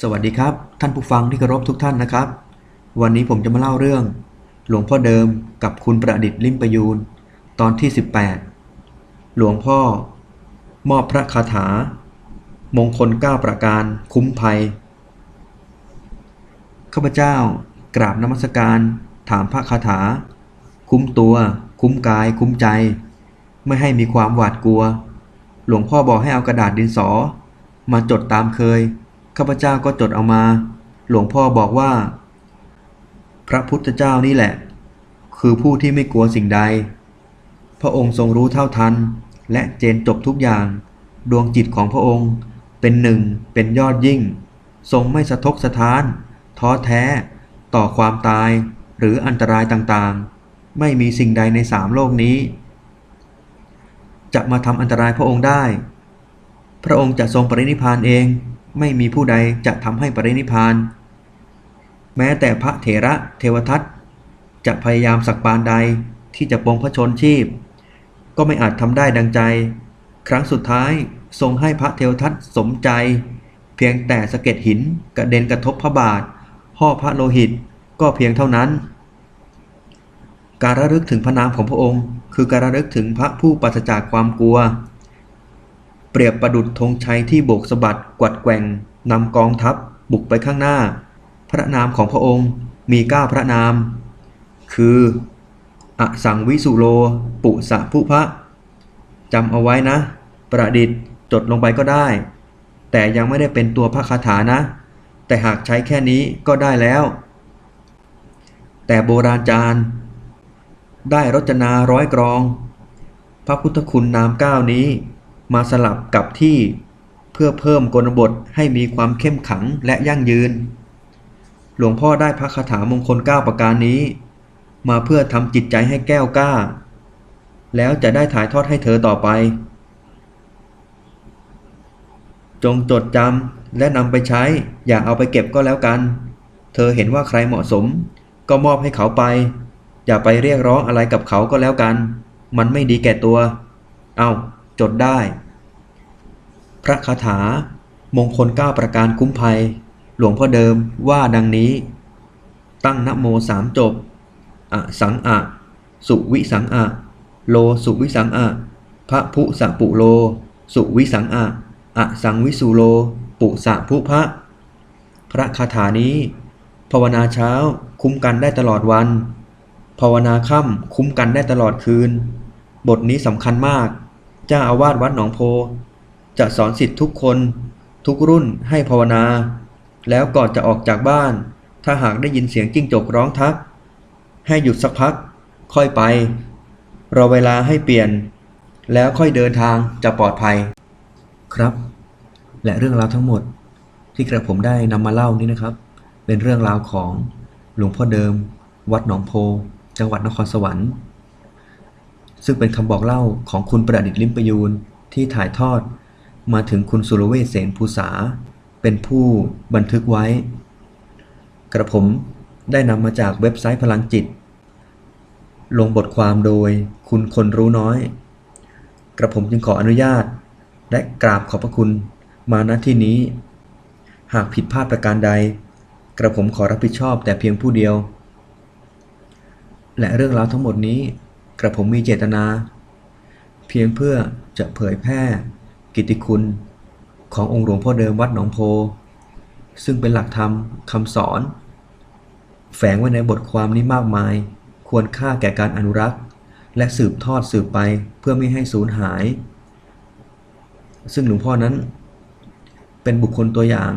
สวัสดีครับ ท่านผู้ฟังที่เคารพทุกท่านนะครับ วันนี้ผมจะมาเล่าเรื่อง หลวงพ่อเดิมกับคุณประดิษฐ์ลิมประยูนตอนที่ 18 หลวงพ่อ มอบพระคาถา มงคล 9 ประการคุ้มภัยข้าพเจ้ากราบนมัสการ ถามพระคาถา คุ้มตัว คุ้มกาย คุ้มใจ ไม่ให้มีความหวาดกลัว หลวงพ่อบอกให้เอากระดาษดินสอ มาจดตามเคย ข้าพเจ้าก็จดเอามา หลวงพ่อบอกว่า พระพุทธเจ้านี่แหละ คือผู้ที่ไม่กลัวสิ่งใด พระองค์ทรงรู้เท่าทัน และเจนจบทุกอย่าง ดวงจิตของพระองค์เป็นหนึ่งเป็นยอดยิ่ง ทรงไม่สะทกสะท้าน ท้อแท้ต่อความตายหรืออันตรายต่างๆ ไม่มีสิ่งใดในสามโลกนี้ จะมาทำอันตรายพระองค์ได้ พระองค์จะทรงปรินิพพานเอง ไม่มีผู้ใดจะทำให้ปรินิพาน แม้แต่พระเถระเทวทัตจะพยายามสักปานใดที่จะปรงพระชนชีพ ก็ไม่อาจทำได้ดังใจ ครั้งสุดท้ายทรงให้พระเทวทัตสมใจ เพียงแต่สะเก็ดหินกระเด็นกระทบพระบาท ห่อพระโลหิตก็เพียงเท่านั้น การระลึกถึงพระนามของพระองค์ คือการระลึกถึงพระผู้ปราศจากความกลัว เปรียบประดุจธงชัยที่โบกสะบัดกวัดแกว่งนำกองทัพบุกไปข้างหน้า พระนามของพระองค์มีเก้าพระนาม คืออสังวิสุโล ปุสะพุพะจำเอาไว้นะ ประดิษฐ์จดลงไปก็ได้ แต่ยังไม่ได้เป็นตัวพระคาถานะ แต่หากใช้แค่นี้ก็ได้แล้ว แต่โบราณจารย์ได้รจนาร้อยกรอง พระพุทธคุณนามเก้านี้ มาสลับกับที่เพื่อเพิ่มกลบทให้มีความเข้มขังและยั่งยืน หลวงพ่อได้พระคาถามงคล 9 ประการนี้ มาเพื่อทำจิตใจให้แก้วกล้า แล้วจะได้ถ่ายทอดให้เธอต่อไป จงจดจำและนำไปใช้ อย่าเอาไปเก็บก็แล้วกัน เธอเห็นว่าใครเหมาะสม ก็มอบให้เขาไป อย่าไปเรียกร้องอะไรกับเขาก็แล้วกัน มันไม่ดีแก่ตัว เอาจดได้ พระคาถา มงคล 9 ประการคุ้มภัย หลวงพ่อเดิมว่าดังนี้ ตั้งนโมสามจบอะสังอะ สุวิสังอะ โลสุวิสังอะ พระพุสะปุโล สุวิสังอะอะสังวิสุโล ปุสะพุพระ พระคาถานี้ ภาวนาเช้าคุ้มกันได้ตลอดวัน ภาวนาค่ำคุ้มกันได้ตลอดคืน บทนี้สำคัญมาก เจ้าอาวาสวัดหนองโพ จะสอนสิทธิ์ทุกคน ทุกรุ่นให้ภาวนา แล้วก่อนจะออกจากบ้าน ถ้าหากได้ยินเสียงจิ้งจกร้องทัก ให้หยุดสักพัก ค่อยไป รอเวลาให้เปลี่ยน แล้วค่อยเดินทางจะปลอดภัย ครับ และเรื่องราวทั้งหมดที่กระผมได้นำมาเล่านี้นะครับ เป็นเรื่องราวของหลวงพ่อเดิม วัดหนองโพ จังหวัดนครสวรรค์ ซึ่งเป็นคำบอกเล่าของคุณประดิษฐ์ลิมประยูนที่ถ่ายทอด มาถึงคุณสุรเวชเสนภูษา เป็นผู้บันทึกไว้ กระผมได้นำมาจากเว็บไซต์พลังจิต ลงบทความโดยคุณคนรู้น้อย กระผมจึงขออนุญาต และกราบขอบพระคุณมาณที่นี้ หากผิดพลาดประการใด กระผมขอรับผิดชอบแต่เพียงผู้เดียว และเรื่องราวทั้งหมดนี้ กระผมมีเจตนา เพียงเพื่อจะเผยแพร่ กิตติคุณ ขององค์หลวงพ่อเดิมวัดหนองโพ ซึ่งเป็นหลักธรรมคำสอน แฝงไว้ในบทความนี้มากมาย ควรค่าแก่การอนุรักษ์ และสืบทอดสืบไปเพื่อไม่ให้สูญหาย ซึ่งหลวงพ่อนั้น เป็นบุคคลตัวอย่าง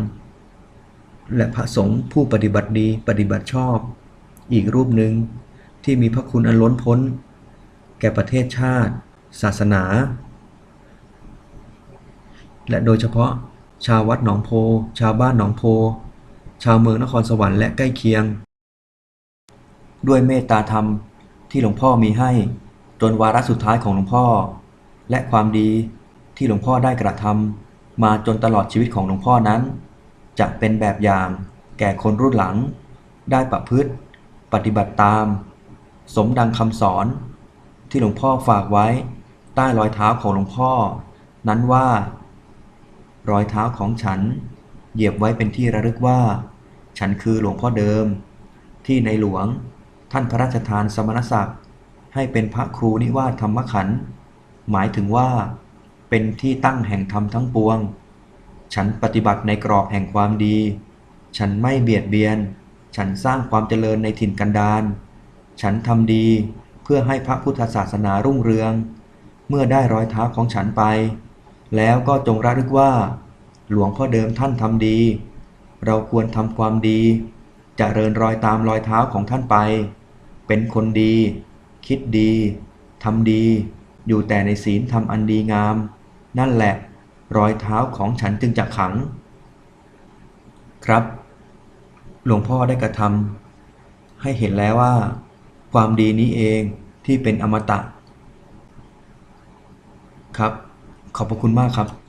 และพระสงฆ์ผู้ปฏิบัติดีปฏิบัติชอบ อีกรูปหนึ่งที่มีพระคุณอันล้นพ้น แก่ประเทศชาติ ศาสนา และโดยเฉพาะ ชาววัดหนองโพ ชาวบ้านหนองโพ ชาวเมืองนครสวรรค์และใกล้เคียง ด้วยเมตตาธรรมที่หลวงพ่อมีให้ จนวาระสุดท้ายของหลวงพ่อ และความดีที่หลวงพ่อได้กระทำมาจนตลอดชีวิตของหลวงพ่อนั้น จะเป็นแบบอย่างแก่คนรุ่นหลัง ได้ประพฤติ ปฏิบัติตาม สมดังคำสอน ที่หลวงพ่อฝากไว้ ใต้รอยเท้าของหลวงพ่อ นั้นว่า รอยเท้าของฉัน เหยียบไว้เป็นที่ระลึกว่า ฉันคือหลวงพ่อเดิม ที่ในหลวง ท่านพระราชทานสมณศักดิ์ให้เป็นพระครูนิวาสธรรมขันธ์หมายถึงว่า เป็นที่ตั้งแห่งธรรมทั้งปวง ฉันปฏิบัติในกรอบแห่งความดี ฉันไม่เบียดเบียน ฉันสร้างความเจริญในถิ่นกันดารฉันทำดีเพื่อให้พระพุทธศาสนารุ่งเรือง เมื่อได้รอยเท้าของฉันไป แล้วก็จงระลึกว่า หลวงพ่อเดิมท่านทำดี เราควรทำความดีจเจริญรอยตามรอยเท้าของท่านไป เป็นคนดี คิดดีทำดี อยู่แต่ในศีลทำอันดีงาม นั่นแหละ รอยเท้าของฉันจึงจะขัง ครับ หลวงพ่อได้กระทำให้เห็นแล้วว่า ความดีนี้เองที่เป็นอมตะ ครับ ขอบพระคุณมากครับ